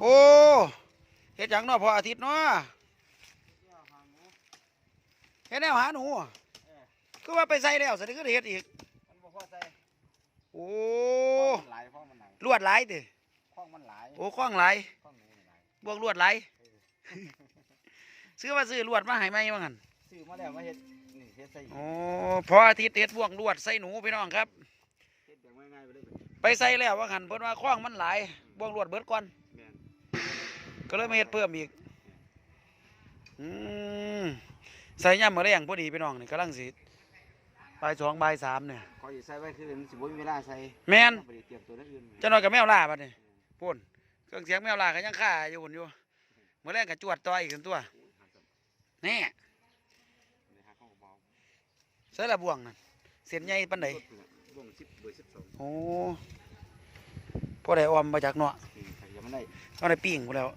โอ้เฮ็ดหยังเนาะพออาทิตย์เนาะเฮ็ดแนวหาหนูคือว่าไปใส่แล้วสิคือได้เฮ็ดอีกมันบ่พอใจโอ้หลายข้องมันหลายลวดหลายติข้องมันหลายโอ้คล้องหลายข้องหนูหลายบวกลวดหลายซื้อมาซื้อลวดมาให้ไหมว่างั้นซื้อมาแล้วมาเฮ็ดนี่เฮ็ดใส่โอ้พออาทิตย์เฮ็ดบ่วงลวดใส่หนูพี่น้องครับเฮ็ดแบบง่ายๆไปเลยไปใส่แล้วว่างั้นเพิ่นว่าคล้องมันหลายบ่วงลวดเบิดก่อนแม่น ก็เลยมาเฮ็ดเพิ่มอีกอืมใส่ย่ำมื้อแรงพอดีพี่น้องนี่กำลังสิบ่ายสองบ่ายสามเนี่ย ขอสิใส่ไว้คือมันสิบ่มีเวลาใส่แม่นบ่ได้เตรียมตัวนั้นอื่นเจะน้อยกับแมวล่าบัดนี้พุ่นเครื่องเสียงแมวล่าก็ยังฆ่าอยู่พุ่นอยู่มื้อแรงก็จวดต่ออีกขึ้นตัวแน่เลยหาข้องเบาใส่ละบ่วงนั่นเส้นใหญ่ปานใดวง10เบอร์12โอ้พอได้ออมมาจากเนาะอืมใครจะมันได้ เอาได้ปิ้งพุ่นแล้ว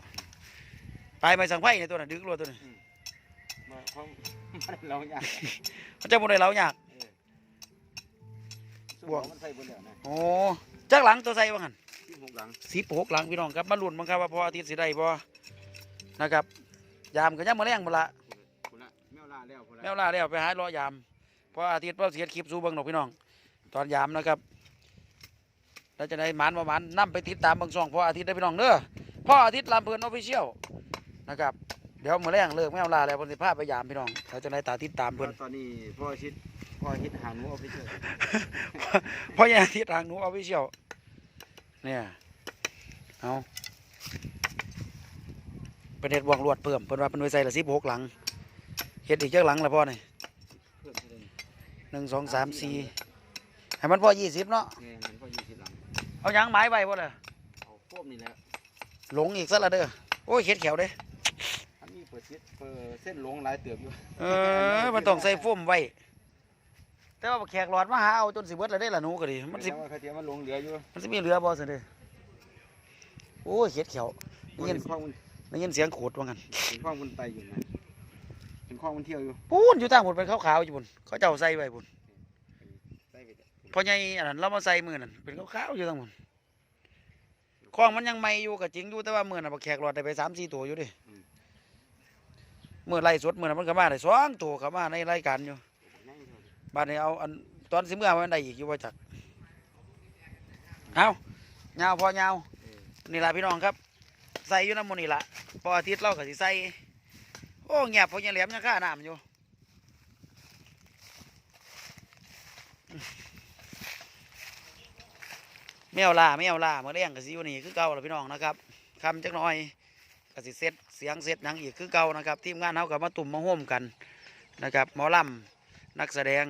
ไปไปสังไผในตัวน่ะดึกรัวตัวนี้มาเพราะมันเรายากมันจะบ่ได้เล้ายากเออบ่วงมันใส่บ่แล้วนะโอ้จักหลังตัวใส่ว่าหั่น16หลัง16หลังพี่น้องครับมาลุ้นบังครับว่าพออาทิตย์สิได้บ่นะครับ ยามก็ยังมื้อแรงบ่ละพุ่นละแมวลาแล้วพุ่นละแมวล่าแล้วไปหารอยามเพออาทิตย์เราเสียคลิปสู่เบิ่งดอกพี่น้อง ตอนยามนะครับเราจะได้หมานประมาณนํไปติดตามเบิ่งช่องพ่ออาทิตย์ได้อพี่น้องเด้อพ่ออาทิตย์ลำเพลินออฟฟิเชียล นะครับ เดี๋ยวมื้อแรงเลิกแมวล่าแล้วเพิ่นสิพาไปยามพี่น้องเราจะได้ตาติดตามเพิ่นตอนนี้พ่อชิดพ่อฮิตหาหนูเอาไปเชื่อพ่อใหญ่อาทิตย์ทางหนูออฟฟิเชียลเนี่ยเอาเป็นเฮ็ดวงลวดเพิ่มเพิ่นว่าเพิ่นไว้ใส่ละ16หลังเฮ็ดอีกจักหลังละพ่อนี่เพิ่มเท่านั้นหนึ่งสองสามสี่ให้มันพอยี่สิบเนาะแม่มันพ่อยี่สิบหลังเอาหยังไม้ไว้บ่เลยเอาโฟมนี่แหละหลงอีกซะละเด้อโอ้ยเข็ดเขียวเด้อันนี้ เปิดซิดเปิดเส้นหลงหลายเติบอยู่เออ มันต้องใส่โฟมไว้ แต่ว่าแขกหลอดมาหาเอาจนสิเบิดแล้วได้ละหนูก็ดีมันสิ แต่ว่าเขาเทียมมันหลงเหลืออยู่มันสิมีเหลือบ่ซั่นเด้อโอ้ยเข็ดเขียวได้เห็ยินนข้องมันได้ยินเสียงขูดว่างั้นเห็นข้องมันไตอยู่นะเห็นข้องมันเที่ยวอยู่ปูนอยู่ทางพุ่นเป็นขาวๆอยู่พุ่นเขาเจ้าใส่ไว้พุ่นไตไปเด้อพอใหญ่อันนั้นเรามาใส่มือนั่นเป็นขาวๆอยู่ทางพุ่นของมันยังใหม่อยู่ก็จริงอยู่แต่ว่ามื้อน่ะบักแขกหลอดได้ไป3-4ตัวอยู่เดิ มื้อไล่สดมื้อนั้นมันก็มาได้สองตัวเข้ามาในรายการอยู่บ้านนี้เอาอันตอนสิเมื่อมันได้อีกอยู่ว่าจักเอาเงาพอเงาเออนี่ละพี่น้องครับ ใส่อยู่น้ำมันนี่ละพออาทิตย์เราก็สิใส่โอ้เงียบพอยังแหลมยังข้าน้ำอยู่แมวล่าแมวล่าเมื่อเลี้ยงก็สิอยู่นี่คือเก่าละพี่น้องนะครับคำจักหน่อย ก็สิเซตเสียงเซตหยังอีกคือเก่านะครับ ทีมงานเขากับมาตุ่มมาห่มกันนะครับหมอลำนักแสดง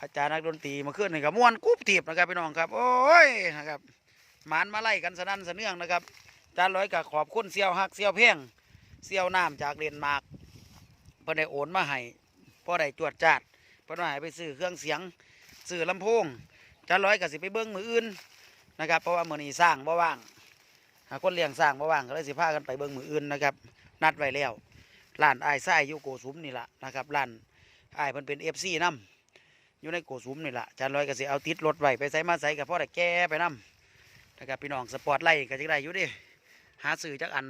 อาจารย์นักดนตรีมาขึ้นนี่กับม่วนกุ๊บถีบนะครับพี่น้องครับ โอ้ยนะครับหมานมาไล่กันสนั่นสะเนื่องนะครับจารย์ร้อยกับขอบคุณเสี่ยวฮักเสี่ยวเพ่งเสี่ยวน้ำจากเรียนมากพิ่นได้โอนมาให้พอได้จวดจาดพิ่นว่าให้ไปซื้อเครื่องเสียงซื้อลำโพงจารย์ร้อยกับสิไปเบิ้งมืออื่นนะครับเพราะว่ามือนี้สร้างบ่ว่าง หาคนเลี้ยงสร้างบ่ว่างก็เลยสิพากันไปเบิ้งมืออื่นนะครับ นัดไว้แล้วร้านไอ้ไส้อยู่โกสุมนี่แหละนะครับร้านไอ้ายเพิ่นเป็นเอฟซีน้ำอยู่ในโกสุมนี่แหละจานลอยก็สิเอาติดรถไว้ไปใส่มาใส่กับพ่อได้แกไปน้ำนะครับพี่น้องสปอร์ตไล่ก็จะได้อยู่ดิหาซื้อจักอัน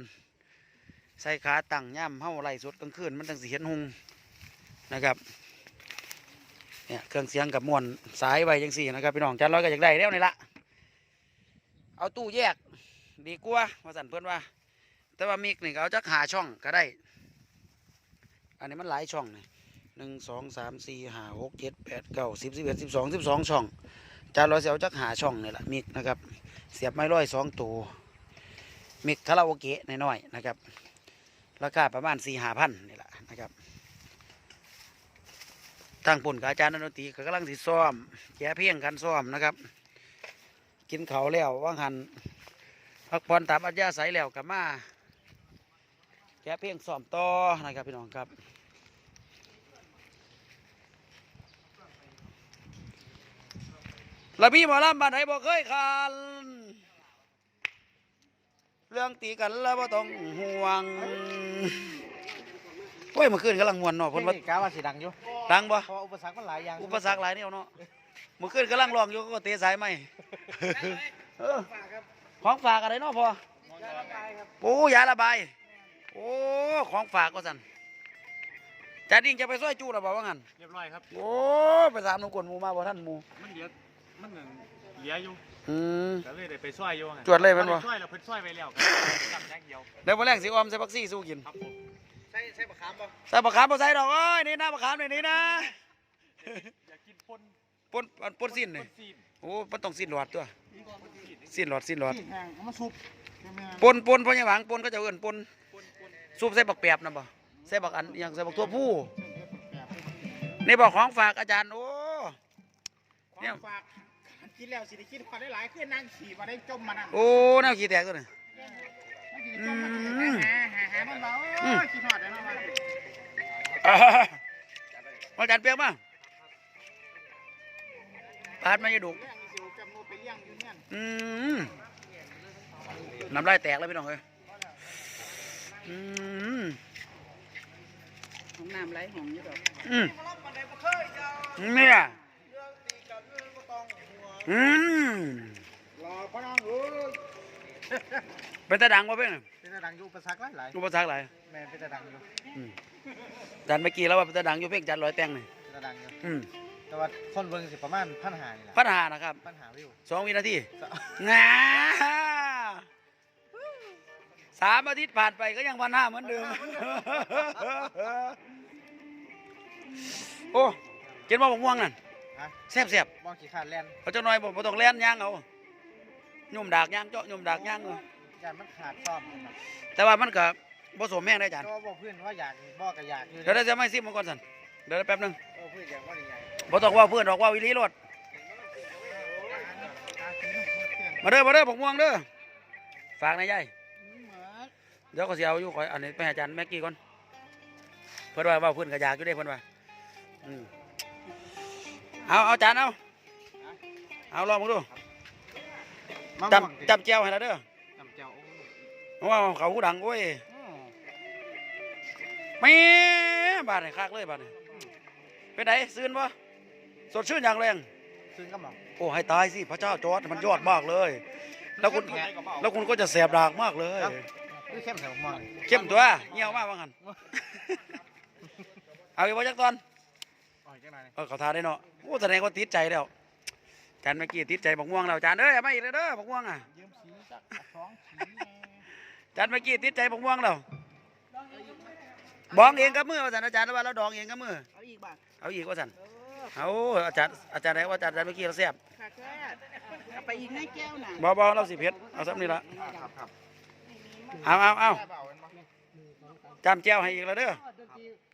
ใส่ขาตั้งย่ำเฮาไล่สดกลางคืนมันจังสิเห็นหุงนะครับเนี่ยเครื่องเสียงกับมวนสายไว้จังสี่นะครับพี่น้องจานลอยก็อยากได้แล้วนี่ละเอาตู้แยก ดีกว่าว่าสั่นเพื่อนว่า แต่ว่ามิกนี่เอาจักหาช่องก็ได้ อันนี้มันหลายช่องนี่หนึ่งสองสามสี่ห้าหกเจ็ดแปดเก้าสิบสิบเอ็ดสิบสองสิบสองช่องจานร้อยเสียวจักหาช่องนี่แหละมิกนะครับ เสียบไม้ร้อยสองตัวมิกคาราโอเกะน้อยๆนะครับ ราคาประมาณสี่ห้าพันนี่แหละนะครับตั้งปุ่นกับอาจารย์นักดนตีก็กำลังสิซ้อมแก้เพียงกันซ้อมนะครับ กินเขาแล้วว่างหัน พักผ่อนตามอัธยาศัยแล้วกับมาแกะเพียงซ้อมต่อนะครับพี่น้องครับแล้วพี่หมอลำบ้านไหนบอกเคยคันเรื่องตีกันแล้วบ่ต้องห่วงโอ้ยเมื่อคืนกำลังมวนเนาะคเพิ่นนว่าว่ากาว่าสิดังอยู่ดังบ่เพราะอุปสรรคมันหลายอย่างอุปสรรคหลายเนี่ยเนาะเมื่อคืนกำลังร้องอยู่ก็เตะสายไหมเออ ของฝากอะไรเนาะพอในโอ้ยาระบายโอ้ของฝากก็สันจาดิ่งจะไปซอยจู้หรือเปล่าว่างั้นเรียบร้อยครับ โอ้ไปถามนุ่งกวนหมูมาบ่ท่านหมูมันเหลือมันหนึ่งเหลืออยู่อืมก็เลยได้ไปช่วยอยู่ไงจวดเลยแม่นบ่ช่วยแล้วเพิ่นช่วยไปแล้วครับจำแจ้งเดียวเดี๋ยวมาแรกสิออมใส่บักซี่สู้กินครับผมใส่ใส่บะขามป่ะใส่บักขามบ่ใส่ดอกโอ้ยนี่นะบักขามนี่นี่นะอยากกินปนปนปนสิ้นปนี่นซีนโอ้มันต้องสิ้นหลอดตัวปนซีน สิ้นหลอดสิ้นหลอดที่แห้งเอามาซุปใช่ไหมปนปนเพราะยังหวังปนก็จะเอิ้นปนปนปนซุปใส่บักแปบนะบ่ใส่บักอันอหย่างใส่บักทั่วผู้นี่บอกของฝากอาจารย์โอ้เนี่ย ฝากกินแล้วสิได้คิดความได้หลายขึ้นนั่งขี่มาได้จมมานั่งโอ้แนวขี้แตกตัวนี้จมมาหาหาหามันเบาโอ้ยคิดหอดเลยเนาะว่าอ่าอาจารย์เปียกมาปาดมาอย่าดุ เรื่อง นี้สิจำโนไปเลี้ยงอยู่เนี่ยอืมน้ำลายแตกแล้วพี่น้องเอ้ยอืมของน้ำไหลหองอยู่ดอกอืมเนี่ยอืมรอพ่อน้องเอ้ยเป็นตาดังวะเพื่อนเป็นตาดังอยู่อุปสรรคหลายอุปสรรคหลายๆแม่เป็นตาดังอยู่อืมอาจารย์เมื่อกี้แล้วว่าเป็นตาดังอยู่เพ่งจัดร้อยแตงนี่เป็นตาดังอยู่อืม แต่ว่าคนเบิ่งสิประมาณพันหานี่แหละปัญหานะครับปัญหาวิวสองวินาทีงาสามอาทิตย์ผ่านไปก็ยังพันห้าเหมือนเดิม โอ้กินมาบกม่วงนั่นฮะ แซ่บแซ่บมองขี้ขาดแลนๆเขาเจ้าน้อยบอกต้องเล่นย่างเอายุ่มดากย่างเจาะยุ่มดากย่างเอออยากมันขาดซ่อมนะครับแต่ว่ามันก็ผสมแม่งได้อาจารย์ก็บอกเพื่อนว่าอยากบอกก็อยากอยู่เดี๋ยวเราจะไม่ซิมมันก่อนสัน เดี๋ยวแป๊บหนึงเออเพื่อนอยากว่าได้ใหญ่บ่ต้องว่าเพื่อนดอกว่าวิลีรถมาเด้อมาเด้อบอกม่วงเด้อฝากนายยายเดี๋ยวก็เสียเอาอยู่ขอยอันนี้ไปให้อาจารย์แม็กกี้ก่อนเพื่อนว่าว่าเพื่อนก็อยากอยู่ได้เพื่อนว่าอืมเอาเอาจานเอาเอาลองมึงดูมะม่วงจำจำเจียวให้เราเด้อจำเจ้าเพราะว่าเขาหูดังโอ้ยแม่บาดนี่คักเลยบาดนี่ เป็นไงซื่นบ่สดชื่นอย่างแรงซึ่งก็หมองโอ้ให้ตายสิพระเจ้าจอร์ดมันยอดมากเลย แล้วคุณแล้วคุณก็จะแสบดากมากเลย คือเข้มใส่หมองเข้มตัวเงี้ยวมากว่างั้นเอาอีกว่าจักตอนอ๋อจังไหนเออเขาทาได้เนาะโอ้แสดงว่าติดใจแล้วจานเมื่อกี้ติดใจบักม่วงแล้วจานเอ้ยเอามาอีกเลยเด้อบักม่วงอะยืมสีจากท้องสีจานเมื่อกี้ติดใจบักม่วงแล้ว บ้องเองกับมือว่าสันอาจารย์ว่าเราดองเองกับมือ เอาอีกบ่าเอาอีกว่าสันเอาอาจารย์อาจารย์ไหนว่าอาจารย์เมื่อกี้เราแซ่บค่ะแค่เอาไปอีกในแก้วน่ะบ่บ่เราสิเผ็ดเอาซ้ำนี่ละครับครับเอาเอาเอาได้เบาเป็นบ่จำแจ้วให้อีกแล้วเด้อ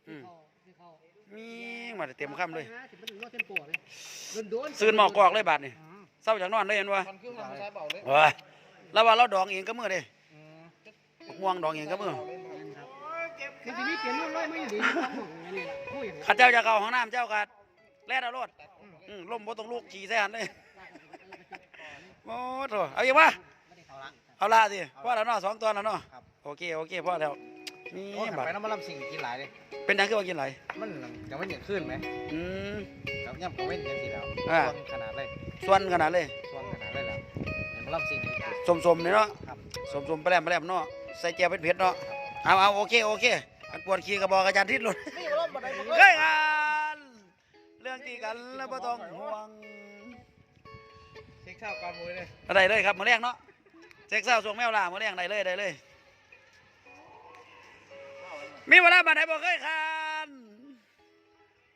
อืมมีมาเต็มคำเลยซื้อหมอกกอกเลยบาทนี่เศร้าจากนอนเลยเห็นวะมันคือมันใช้เบาเลยเฮ้ยแล้วว่าเราดองเองก็มือเด้บักม่วงดองเองก็มือ คือทีนี้เปลี่ยนรุ่นร้อยไม่ดีของม่องนี่ผู้อย่างข้าเจ้าจะเข้าห้องน้ำเจ้ากัดแล่นเอารถอืมล่มบ่ต้องลูกขี่ใส่หันเลยโอ้โถเอาอีกวะเอาละเอาละสิพ่อแล้วเนาะสองตัวแล้วเนาะโอเคโอเคพ่อแล้วนี่โอ้ยบัดไปน้ำมันลำสิงกินหลายเลยเป็นยังคือว่ากินหลายมันจะไม่เหนียวขึ้นไหมอืมกับย่ำกับเว้นยังสีแล้วอ่วงขนาดเลยส่วนขนาดเลยช่วงขนาดเลยแล้วเห็นมันลำสิงสมๆเนี่ยเนาะครับสมๆแปลมแปลมเนาะใส่แจ่วเผ็ดๆเนาะ เอาเอาโอเคโอเคอันปวดขี้กระบอกอาจารย์ทิศหลุดนี่ร่มบันไดบุกเคยกันเรื่องตีกันแล้วบ่ต้องห่วงเช็คข้าวก่อนมือเลยอะไรเลยครับมาเลี้ยงเนาะเซ็กซ์เศร้าส่งแมวล่ามาเลี้ยงได้เลยได้เลย มีเวลาบัดไหนบ่เคยคัน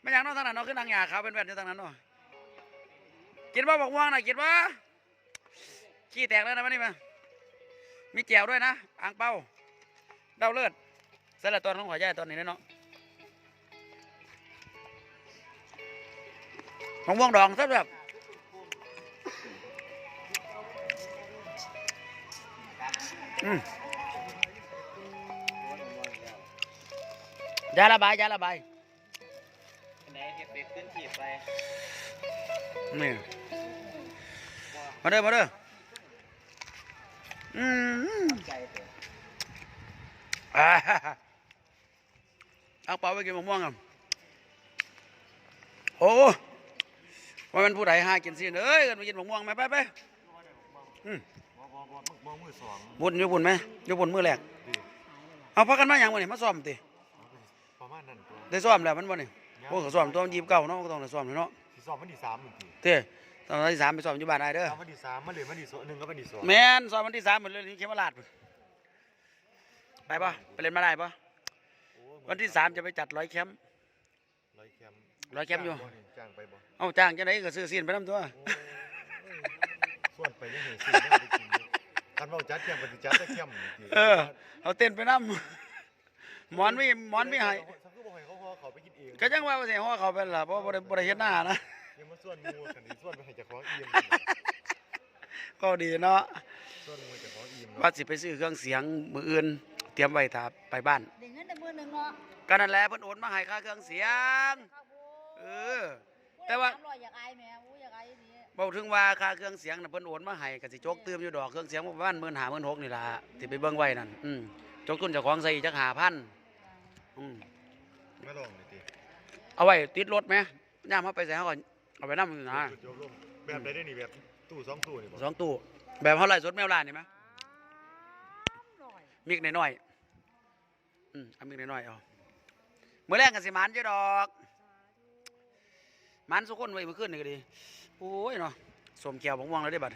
ไม่อยากเนอนทางนั้นเนาะขึ้นนางหยาขาวเป็นแว่นอยู่ทางนั้นเนาะกินบ่บอกม่วงน่ะกินบ่ขี้แตกแล้วนะวันนี้มามีแจวด้วยนะอ่างเป้าเดาเลือดเสร็จแล้วตอนของขอยายตอนนี้เนาะมะม่วงดองซะแบบอืมยาระบายยาระบายไหนเห็ดเป็ดขึ้นขีดไปนี่มาเด้อมาเด้ออืม เถอะอ่าเอาเปล่าไปกินมะม่วงกันโอ้ว่ามันผู้ใดหากินสิเอ้ยกันไปกินมะม่วงไหมไปไปอืมบ่บ่บ่บ่มือสองบุญอยู่บุญไหมอยู่บุญมือแรกดิเอาพักกันมาอย่างวันนี้มาซ้อมติประมาณนั้นตัวได้ซ้อมแล้วมันบ่นี่โอ้ก็ซ้อมตัวยีบเก่าเนาะก็ต้องได้ซ้อมเลยเนาะสิสอบวันที่3มื้อกี้เต้ตอนที่สามไปซ้อมอยู่บ้านได้เด้อวันที่3มาเลยวันที่สองหนึ่งก็วันที่สองแม่นซ้อมวันที่สามเหมือนเลยที่เขมราชพุ่น ไปปะไปเล่นมาได้ปะโอ้ยวันที่สามจะไปจัดร้อยแคมป์ ร้อยแคมป์ร้อยแคมป์อยู่ จ้างบ่นี่จ้างไปบ่เอาจ้างจะไหนก็ซื้อซีนไปน้ำตัว โอ้ยส่วนไปยังเห็นสิยังไปกินอยู่คันเว้าจัดแคมป์ก็สิจัดแต่แคมป์นี่ติเออ เอาเต้นไปน้ำหมอนไม่หมอนไม่ให้สักคือบ่ให้เขาขอเขาไปกินเองก็ยังว่าบ่สิฮอเขาเป็นล่ะเพราะบ่ได้บ่ได้เฮ็ดหน้านะยังมาส่วนหมูกันนี่ส่วนไปให้เจ้าของอิ่มก็ดีเนาะส่วนหมูเจ้าของอิ่มว่าเนาะสิไปซื้อเครื่องเสียงมืออื่น เตรียมไว้ถ้าไปบ้าน ได้เงินแต่มือหนึ่งเนาะก็นั่นแหละเพิ่นโอนมาให้ค่าเครื่องเสียง ข้าวโพดเออ แต่ว่า สมร้อยอยากอายแหม่อู้อยากอายนี่เว้าถึงว่าค่าเครื่องเสียงน่ะเพิ่นโอนมาให้ก็สิจกเติมอยู่ดอกเครื่องเสียงประมาณ15,000 16,000นี่ล่ะที่ไปเบิ่งไว้นั่นอืมจกทุนเจ้าของใส่อีกจัก5,000อืมมาลองนี่ติเอาไว้ติดรถไหมย่ามเขาไปใส่เขาก่อนเอาไปนั่งอยู่นะ จุดยกลมแบบใดได้นี่แบบตู้สองตู้นี่บ่สองตู้แบบเขาไล่สดแมวลานนี่ไหมร้อย มิกหน่อยๆอืมเอามิกหน่อยๆเอาเมื่อแรกกันสิมันเจ้าดอกมันสุกคนไว้เมื่อคืนนี่ก็ดีโอ้ยเนาะสมแก้วผมว่างแล้วได้บัด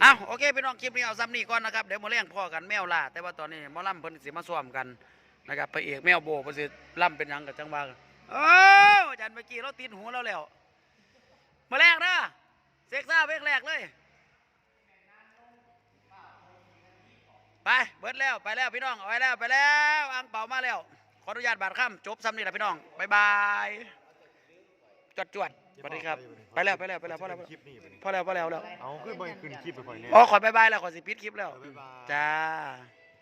เอ้าโอเคพี่น้องคลิปนี้เอาซ้ำนี่ก่อนนะครับเดี๋ยวมื่อแรงพ่อกันแมวล่าแต่ว่าตอนนี้มอล่ำเพิ่นสิมาซ้อมกันนะครับพระเอกแมวโบเพิ่นสิล่ำเป็นยังกับจังหวะโอ้อาจารย์เมื่อกี้เราติดหูเราแล้วมื่อแรกนะเซ็กซ่าเวกแรกเลย ไปเบิดแล้วไปแล้วพี่น้องเอาไว้แล้วไปแล้วอังเป่ามาแล้ว ขออนุญาตบาดค่ำจบซ้ำนี่แหละพี่น้องบายบายจวดจวดสวัสดีครับ ไปแล้วไปแล้วไปแล้วพอแล้วคลิปนี้ไปนี่พอแล้วพอแล้วแล้วเอาขึ้นบ่ขึ้นคลิปไปค่อยแน่อ๋อขอบายบายแล้วขอสิปิดคลิปแล้วบ๊ายบายจ้า